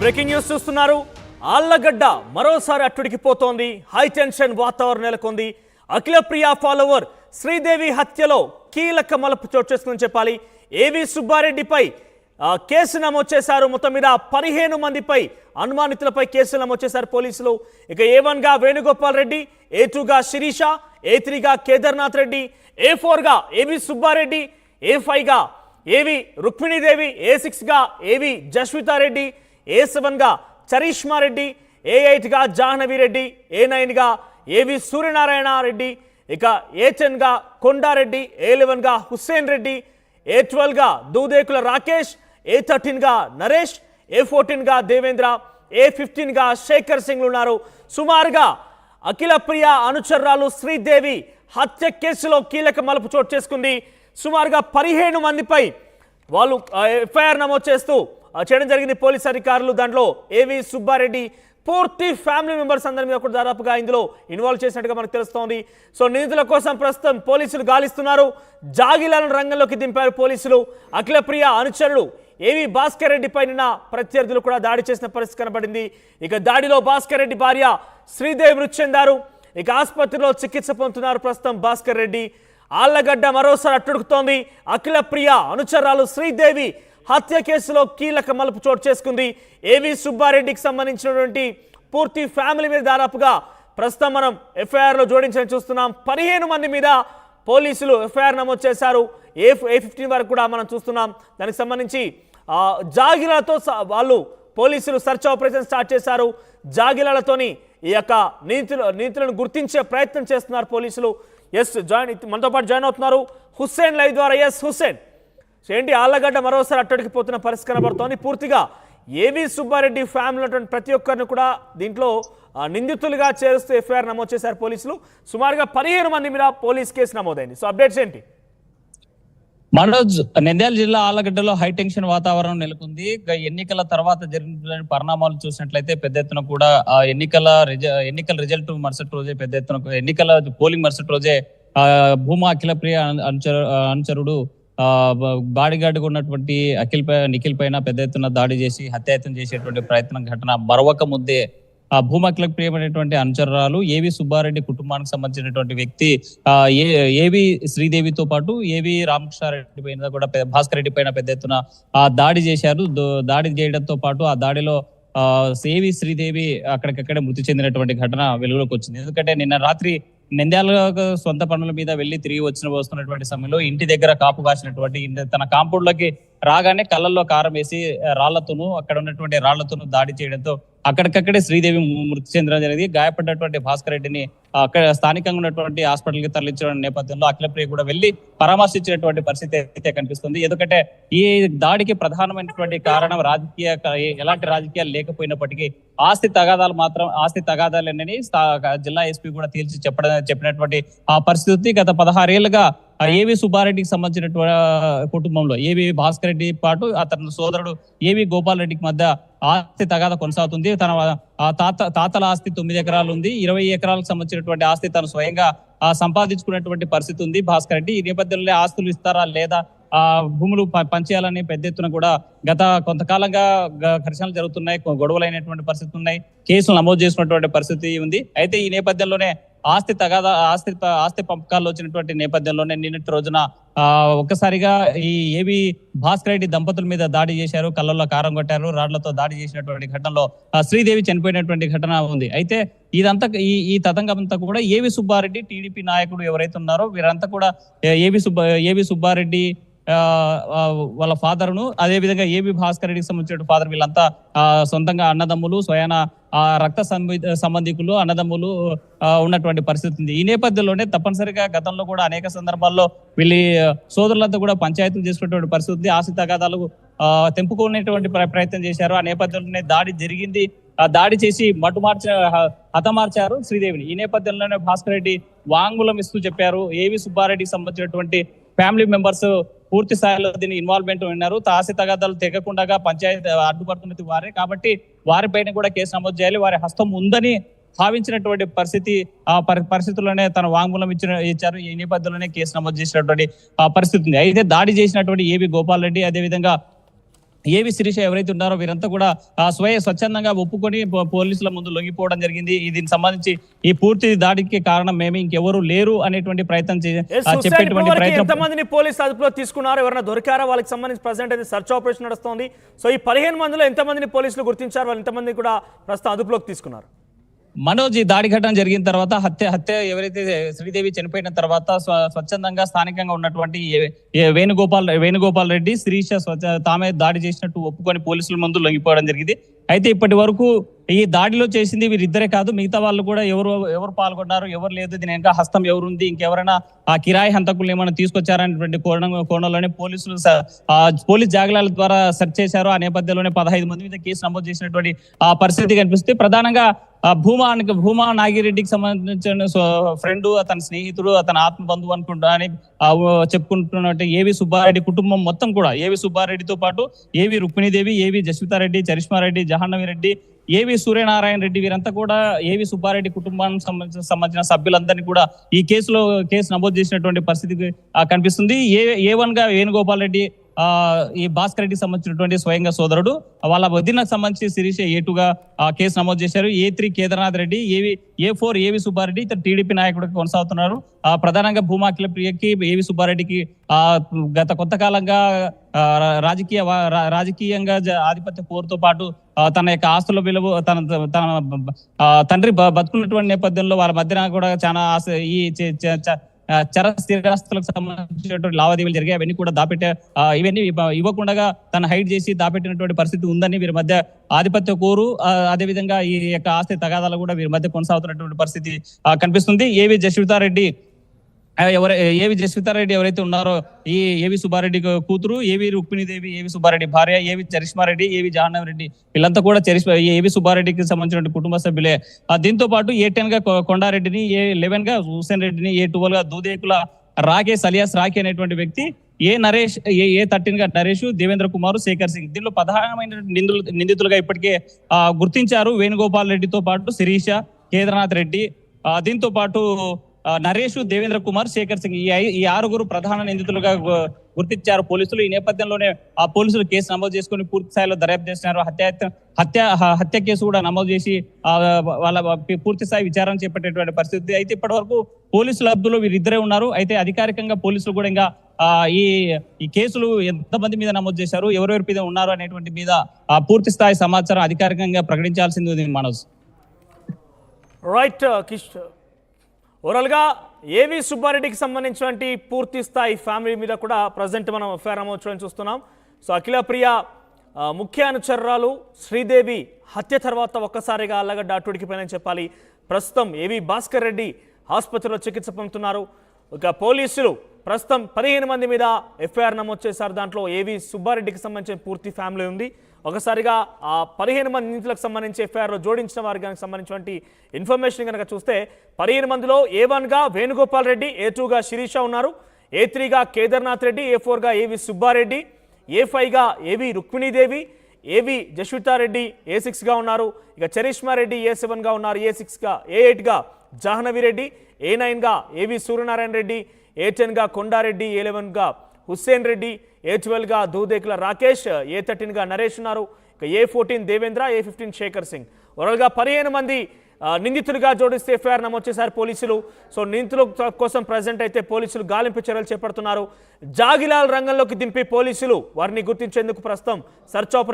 Breaking news చూస్తున్నారు. ఆళ్ళగడ్డ మరోసారి అట్టుడికి పోతోంది. హై టెన్షన్ వాతావరణం నెలకొంది. అఖిలప్రియ ఫాలోవర్ శ్రీదేవి హత్యలో కీలక మలుపు చోటు చేసుకుందని చెప్పాలి. ఏవి సుబ్బారెడ్డిపై కేసు నమోదు చేశారు. మొత్తం మీద పదిహేను మందిపై అనుమానితులపై కేసులు నమోదు చేశారు పోలీసులు. ఇక ఏ వన్గా వేణుగోపాల్ రెడ్డి ఏ టూగా శిరీష ఏ త్రీగా కేదార్నాథ్ రెడ్డి ఏ ఫోర్గా ఏవి సుబ్బారెడ్డి ఏ ఫైవ్గా ఏవి రుక్మిణీదేవి ఏ సిక్స్గా ఏవి జస్వితారెడ్డి ఏ సెవెన్గా చరీష్మా రెడ్డి ఏ ఎయిట్గా జాహ్నవి రెడ్డి ఏ నైన్గా ఏవి సూర్యనారాయణ రెడ్డి ఇక ఏ టెన్గా కొండారెడ్డి ఏ లెవెన్గా హుస్సేన్ రెడ్డి ఏ ట్వెల్వ్గా దూదేకుల రాకేష్ ఏ థర్టీన్గా నరేష్ ఏ ఫోర్టీన్గా దేవేంద్ర ఏ ఫిఫ్టీన్గా శేఖర్ సింగ్లు ఉన్నారు సుమారుగా అఖిల ప్రియ అనుచరురాలు శ్రీదేవి హత్య కేసులో కీలక మలుపు చోటు చేసుకుంది. సుమారుగా పదిహేను మందిపై వాళ్ళు ఎఫ్ఐఆర్ నమోదు చేస్తూ చేయడం జరిగింది పోలీస్ అధికారులు. దాంట్లో ఏవి సుబ్బారెడ్డి పూర్తి ఫ్యామిలీ మెంబర్స్ అందరి మీద కూడా దాదాపుగా ఇందులో ఇన్వాల్వ్ చేసినట్టుగా మనకు తెలుస్తోంది. సో నిందితుల కోసం ప్రస్తుతం పోలీసులు గాలిస్తున్నారు. జాగిలాలను రంగంలోకి దింపారు పోలీసులు. అఖిలప్రియ అనుచరులు ఏవి భాస్కర్ రెడ్డిపై నిన్న ప్రత్యర్థులు కూడా దాడి చేసిన పరిస్థితి కనబడింది. ఇక దాడిలో భాస్కర్ రెడ్డి భార్య శ్రీదేవి మృతి చెందారు. ఇక ఆసుపత్రిలో చికిత్స పొందుతున్నారు ప్రస్తుతం భాస్కర్ రెడ్డి. ఆళ్ళగడ్డ మరోసారి అట్టుడుకుతోంది. అఖిలప్రియ అనుచరాలు శ్రీదేవి హత్య కేసులో కీలక మలుపు చోటు చేసుకుంది. ఏవి సుబ్బారెడ్డికి సంబంధించినటువంటి పూర్తి ఫ్యామిలీ మీద దాదాపుగా ప్రస్తుతం మనం ఎఫ్ఐఆర్లో జోడించని చూస్తున్నాం. పదిహేను మంది మీద పోలీసులు ఎఫ్ఐఆర్ నమోదు చేశారు. ఏ ఏ ఫిఫ్టీన్ వరకు కూడా మనం చూస్తున్నాం. దానికి సంబంధించి ఆ, స- వాళ్ళు పోలీసులు సర్చ్ ఆపరేషన్ స్టార్ట్ చేశారు. జాగిలాలతోని ఈ యొక్క నీతులు నీతులను గుర్తించే ప్రయత్నం చేస్తున్నారు పోలీసులు. ఎస్ జాయిన్ మనతో పాటు జాయిన్ అవుతున్నారు. హుస్సేన్ లైవ్ ద్వారా. ఎస్ హుస్సేన్. ఏంటి ఆళ్ళగడ్డ మరోసారి అట్టడికి పోతున్న పరిస్థితి కనబడుతోంది పూర్తిగా ఏవి సుబ్బారెడ్డి ఫ్యామిలీ ఉన్నటువంటి ప్రతి ఒక్కరిని కూడా దీంట్లో నిందితులుగా చేరుస్తూ ఎఫ్ఐఆర్ నమోదు చేశారు పోలీసులు. సుమారుగా పదిహేను మంది మీద పోలీస్ కేసు నమోదైంది. సో అప్డేట్స్ ఏంటి? మనోజ్ నంద్యాల జిల్లా ఆలగడ్డలో హైటెన్షన్ వాతావరణం నెలకొంది. ఎన్నికల తర్వాత జరిగిన పరిణామాలు చూసినట్లయితే పెద్ద ఎత్తున కూడా ఆ ఎన్నికల రిజ- ఎన్నికల రిజల్ట్ మరుసటి రోజే పెద్ద ఎత్తున ఎన్నికల పోలింగ్ మరుసటి రోజే ఆ భూమా అఖిల ప్రియ అనుచరు అనుచరుడు ఆ బాడీగార్డ్ ఉన్నటువంటి అఖిల్ పై నిఖిల్ పైన పెద్ద ఎత్తున దాడి చేసి హత్యాయత్నం చేసేటువంటి ప్రయత్నం ఘటన మరొక ముద్దే. ఆ భూమకిలకు ప్రియమైనటువంటి అనుచరురాలు ఏవి సుబ్బారెడ్డి కుటుంబానికి సంబంధించినటువంటి వ్యక్తి ఆ ఏ ఏవి శ్రీదేవితో పాటు ఏవి రామకృష్ణారెడ్డి పైన కూడా భాస్కర్ రెడ్డి పైన పెద్ద ఎత్తున ఆ దాడి చేశారు. దాడి చేయడంతో పాటు ఆ దాడిలో ఆ శ్రీదేవి అక్కడికక్కడే మృతి చెందినటువంటి ఘటన వెలుగులోకి వచ్చింది. ఎందుకంటే నిన్న రాత్రి నంద్యాల సొంత పనుల మీద వెళ్ళి తిరిగి వచ్చిన వస్తున్నటువంటి సమయంలో ఇంటి దగ్గర కాపు కాసినటువంటి తన కాంపౌండ్లోకి రాగానే కళ్ళల్లో కారం వేసి రాళ్ళతోను రాళ్ళతోనూ అక్కడ ఉన్నటువంటి రాళ్ళతోనూ దాడి చేయడంతో అక్కడికక్కడే శ్రీదేవి మృతి చెందడం జరిగింది. గాయపడినటువంటి భాస్కర్ రెడ్డిని అక్కడ స్థానికంగా ఉన్నటువంటి హాస్పిటల్కి తరలించడం నేపథ్యంలో అఖిలప్రియ కూడా వెళ్ళి పరామర్శించినటువంటి పరిస్థితి అయితే కనిపిస్తుంది. ఎందుకంటే ఈ దాడికి ప్రధానమైనటువంటి కారణం రాజకీయ ఎలాంటి రాజకీయాలు లేకపోయినప్పటికీ ఆస్తి తగాదాలు మాత్రం ఆస్తి తగాదాలనని స్థా- జిల్లా ఎస్పీ కూడా తేల్చి చెప్పడం చెప్పినటువంటి ఆ పరిస్థితి. గత పదహారేళ్ళుగా ఆ ఏవి సుబ్బారెడ్డికి సంబంధించినటువంటి కుటుంబంలో ఏవి భాస్కర్ రెడ్డి పాటు అతని సోదరుడు ఏవి గోపాల్ రెడ్డికి మధ్య ఆస్తి తగాద కొనసాగుతుంది. తన ఆ తాత తాతల ఆస్తి తొమ్మిది ఎకరాలు ఉంది. ఇరవై ఎకరాలకు సంబంధించినటువంటి ఆస్తి తను స్వయంగా ఆ సంపాదించుకున్నటువంటి పరిస్థితి ఉంది. భాస్కర్ రెడ్డి ఈ నేపథ్యంలో ఆస్తులు ఇస్తారా లేదా ఆ భూములు ప- పంచేయాలని పెద్ద ఎత్తున కూడా గత కొంతకాలంగా ఘర్షణలు జరుగుతున్నాయి. గొడవలైనటువంటి పరిస్థితులు ఉన్నాయి. కేసులు నమోదు చేసినటువంటి పరిస్థితి ఉంది. అయితే ఈ నేపథ్యంలోనే ఆస్తి తగాదా ఆస్తి ప- ఆస్తి పంపకాల్లో వచ్చినటువంటి నేపథ్యంలోనే నిన్నటి రోజున ఒక్కసారిగా ఈ ఏవి భాస్కర్ రెడ్డి దంపతుల మీద దాడి చేశారు కళ్ళల్లో కారం కొట్టారు రాళ్ళతో దాడి చేసినటువంటి ఘటనలో శ్రీదేవి చనిపోయినటువంటి ఘటన ఉంది. అయితే ఇదంతా ఈ ఈ తతంగం అంతా కూడా ఏవి సుబ్బారెడ్డి టీడీపీ నాయకుడు ఎవరైతే ఉన్నారో వీరంతా కూడా ఏవి సుబ్బ ఏవి సుబ్బారెడ్డి వాళ్ళ ఫాదర్ను అదే విధంగా ఏబి భాస్కర్ రెడ్డికి సంబంధించిన ఫాదర్ వీళ్ళంతా సొంతంగా అన్నదమ్ములు స్వయాన ఆ రక్త సంబంధికులు అన్నదమ్ములు ఉన్నటువంటి పరిస్థితి ఉంది. ఈ నేపథ్యంలోనే తప్పనిసరిగా గతంలో కూడా అనేక సందర్భాల్లో వీళ్ళ సోదరులతో కూడా పంచాయతీలు చేసుకున్నటువంటి పరిస్థితి ఉంది. ఆస్తి తగాదాలు ఆ, తెంపుకునేటువంటి ప్ర- ప్రయత్నం చేశారు. ఆ నేపథ్యంలోనే దాడి జరిగింది. దాడి చేసి మటు హ- హతమార్చారు శ్రీదేవిని. ఈ నేపథ్యంలోనే భాస్కర్ రెడ్డి వాంగ్మూలం ఇస్తూ చెప్పారు. ఏవి సుబ్బారెడ్డికి సంబంధించినటువంటి ఫ్యామిలీ మెంబర్స్ పూర్తి స్థాయిలో దీని ఇన్వాల్వ్మెంట్ ఉన్నారు తాసి తగాదాలు తెగకుండా పంచాయతీ అడ్డుపడుతున్నది వారే. కాబట్టి వారిపైన కూడా కేసు నమోదు చేయాలి. వారి హస్తం ఉందని భావించినటువంటి పరిస్థితి ఆ పరి పరిస్థితుల్లోనే తన వాంగ్మూలం ఇచ్చిన ఇచ్చారు. ఈ నేపథ్యంలోనే కేసు నమోదు చేసినటువంటి పరిస్థితి ఉంది. అయితే దాడి చేసినటువంటి ఏవి గోపాల్ రెడ్డి అదే విధంగా ఏవి శిరీష ఎవరైతే ఉన్నారో వీరంతా కూడా ఆ, స్వయ స్వచ్ఛందంగా ఒప్పుకొని పోలీసుల ముందు లొంగిపోవడం జరిగింది. దీనికి సంబంధించి ఈ పూర్తి దాడికి కారణం మేమే ఇంకెవరు లేరు అనేటువంటి ప్రయత్నం చెప్పేటువంటి ప్రయత్నం. ఎంతమందిని పోలీసు అదుపులో తీసుకున్నారు ఎవరైనా దొరికారా? వాళ్ళకి సంబంధించి ప్రజెంట్ అయితే సర్చ్ ఆపరేషన్ నడుస్తోంది. సో ఈ పదిహేను మందిలో ఎంతమందిని పోలీసులు గుర్తించారు? వాళ్ళు ఎంతమంది కూడా ప్రస్తుతం అదుపులోకి తీసుకున్నారు? మనోజ్ ఈ దాడి ఘటన జరిగిన తర్వాత హత్య హత్య ఎవరైతే శ్రీదేవి చనిపోయిన తర్వాత స్వ- స్వచ్ఛందంగా స్థానికంగా ఉన్నటువంటి వేణుగోపాల్ వేణుగోపాల్ రెడ్డి శిరీష స్వచ్ఛ తామే దాడి చేసినట్టు ఒప్పుకొని పోలీసుల ముందు లొంగిపోవడం జరిగింది. అయితే ఇప్పటి వరకు ఈ దాడిలో చేసింది వీరిద్దరే కాదు మిగతా వాళ్ళు కూడా ఎవరు ఎవరు పాల్గొన్నారు ఎవరు లేదు దీని ఇంకా హస్తం ఎవరుంది ఇంకెవరైనా ఆ కిరాయి హంతకులు ఏమైనా తీసుకొచ్చారనేటువంటి కోణం కోణంలోనే పోలీసులు ఆ పోలీస్ జాగ్రత్తల ద్వారా సెర్చ్ చేశారు. ఆ నేపథ్యంలోనే పదహైదు మంది మీద కేసు నమోదు చేసినటువంటి ఆ పరిస్థితి కనిపిస్తే ప్రధానంగా భూమా భూమా నాగిరెడ్డికి సంబంధించిన ఫ్రెండ్ అతని స్నేహితుడు అతని ఆత్మ బంధువు అనుకుంటా అని చెప్పుకుంటున్నట్టు ఏవి సుబ్బారెడ్డి కుటుంబం మొత్తం కూడా ఏవి సుబ్బారెడ్డితో పాటు ఏవి రుక్మిణీదేవి ఏవి జస్వితారెడ్డి చరిష్మారెడ్డి జహాన్నవి రెడ్డి ఏవి సూర్యనారాయణ రెడ్డి వీరంతా కూడా ఏవి సుబ్బారెడ్డి కుటుంబానికి సంబంధించిన సంబంధించిన సభ్యులందరినీ కూడా ఈ కేసులో కేసు నమోదు చేసినటువంటి పరిస్థితి కనిపిస్తుంది. ఏ ఏ వన్గా వేణుగోపాల్ రెడ్డి ఈ భాస్కర్ రెడ్డికి సంబంధించినటువంటి స్వయంగా సోదరుడు వాళ్ళ వదినకు సంబంధించి శిరీష ఏ టూగా కేసు నమోదు చేశారు. ఏ త్రీ కేదార్నాథ్ రెడ్డి ఏవి ఏ ఫోర్ ఏవి సుబ్బారెడ్డి ఇతర టీడీపీ నాయకుడికి కొనసాగుతున్నారు. ఆ ప్రధానంగా భూమాకిల ప్రియకి ఏవి సుబ్బారెడ్డికి ఆ గత కొత్త కాలంగా రాజకీయ వా- రా- రాజకీయంగా జ- ఆధిపత్య పోరుతో పాటు తన యొక్క ఆస్తుల విలువ తన తన తండ్రి బతుకున్నటువంటి నేపథ్యంలో వాళ్ళ మధ్యన కూడా చాలా ఆశ ఈ చర స్థిరాస్తులకు సంబంధించినటువంటి లావాదేవీలు జరిగాయి. అవన్నీ కూడా దాపెట్టే ఇవన్నీ ఇవ్వకుండా తన హైడ్ చేసి దాపెట్టినటువంటి పరిస్థితి ఉందని వీరి మధ్య ఆధిపత్య కోరు. ఆ, అదేవిధంగా ఈ యొక్క ఆస్తి తగాదాలు కూడా వీరి మధ్య కొనసాగుతున్నటువంటి పరిస్థితి కనిపిస్తుంది. ఏవి జశ్వితారెడ్డి ఎవరు ఏవి జస్వితారెడ్డి ఎవరైతే ఉన్నారో ఈ ఏవి సుబ్బారెడ్డి కూతురు ఏవి రుక్మిణీదేవి ఏవి సుబ్బారెడ్డి భార్య ఏవి చరిష్మారెడ్డి ఏవి జాహ్నవి రెడ్డి వీళ్ళంతా కూడా చరిష్ ఏవి సుబ్బారెడ్డికి సంబంధించిన కుటుంబ సభ్యులే. దీంతో పాటు ఏ టెన్గా కొండారెడ్డిని ఏ లెవెన్గా హుసేన్ రెడ్డిని ఏ ట్వెల్వ్గా దూదేకుల రాకేష్ అలియాస్ రాకే అనేటువంటి వ్యక్తి ఏ నరేష్ ఏ ఏ థర్టీన్గా నరేష్ దేవేంద్ర కుమార్ శేఖర్ సింగ్. దీనిలో ప్రధానమైన నిందులు నిందితులుగా ఇప్పటికే గుర్తించారు వేణుగోపాల్ రెడ్డితో పాటు శిరీష కేదార్నాథ్ రెడ్డి. దీంతో పాటు నరేష్ దేవేంద్ర కుమార్ శేఖర్ సింగ్. ఈ ఈ ఆరుగురు ప్రధాన నిందితులుగా గుర్తించారు పోలీసులు. ఈ నేపథ్యంలోనే ఆ పోలీసులు కేసు నమోదు చేసుకుని పూర్తి స్థాయిలో దర్యాప్తు చేస్తున్నారు. హత్య హత్య హత్య కేసు కూడా నమోదు చేసి వాళ్ళ పూర్తి స్థాయి విచారణ చేపట్టేటువంటి పరిస్థితి అయితే ఇప్పటి వరకు పోలీసుల అబ్దులో వీరిద్దరే ఉన్నారు. అయితే అధికారికంగా పోలీసులు కూడా ఇంకా ఆ, ఈ ఈ కేసులు ఎంతమంది మీద నమోదు చేశారు ఎవరెవరి మీద ఉన్నారు అనేటువంటి మీద ఆ పూర్తి స్థాయి సమాచారం అధికారికంగా ప్రకటించాల్సింది మనోజ్. రైట్ కిష్ uh, ఓవరాల్గా ఏవి సుబ్బారెడ్డికి సంబంధించినటువంటి పూర్తి స్థాయి ఫ్యామిలీ మీద కూడా ప్రజెంట్ మనం ఎఫ్ఐఆర్ నమోదు చేయడం చూస్తున్నాం. సో అఖిల ప్రియ ముఖ్య అనుచరురాలు శ్రీదేవి హత్య తర్వాత ఒక్కసారిగా అల్లగడ్డ పైన చెప్పాలి. ప్రస్తుతం ఏవి భాస్కర్ రెడ్డి ఆసుపత్రిలో చికిత్స పొందుతున్నారు. ఇక పోలీసులు ప్రస్తుతం పదిహేను మంది మీద ఎఫ్ఐఆర్ నమోదు చేశారు. దాంట్లో ఏవి సుబ్బారెడ్డికి సంబంధించిన పూర్తి ఫ్యామిలీ ఉంది. ఒకసారిగా ఆ పదిహేను మంది నిందితులకు సంబంధించి ఎఫ్ఐఆర్లో జోడించిన వారికి సంబంధించినటువంటి ఇన్ఫర్మేషన్ కనుక చూస్తే పదిహేను మందిలో ఏ వన్గా వేణుగోపాల్ రెడ్డి ఏ టూగా శిరీష ఉన్నారు. ఏ త్రీగా కేదార్నాథ్ రెడ్డి ఏ ఫోర్గా ఏవి సుబ్బారెడ్డి ఏ ఫైవ్గా ఏవి రుక్మిణీదేవి ఏవి జశ్వితారెడ్డి ఏ సిక్స్గా ఉన్నారు. ఇక చరిష్మా రెడ్డి ఏ సెవెన్గా ఉన్నారు. ఏ సిక్స్గా ఏ ఎయిట్గా జాహ్నవి రెడ్డి ఏ నైన్గా ఏవి సూర్యనారాయణ రెడ్డి ఏ టెన్గా కొండారెడ్డి ఏ లెవెన్గా హుస్సేన్ రెడ్డి ఏ ట్వెల్వ్గా దూదేకుల రాకేష్ ఏ థర్టీన్గా నరేష్ ఉన్నారు. ఇక A fourteen Devendra A fifteen Shekhar Singh. ఓవరాల్గా పదిహేను మంది నిందితులుగా జోడిస్తే ఎఫ్ఐఆర్ నమోదు చేశారు పోలీసులు. సో నిందితుల కోసం ప్రజెంట్ అయితే పోలీసులు గాలింపు చర్యలు చేపడుతున్నారు. జాగిలాల్ రంగంలోకి దింపి పోలీసులు వారిని గుర్తించేందుకు ప్రస్తుతం సర్చ్ ఆపరేషన్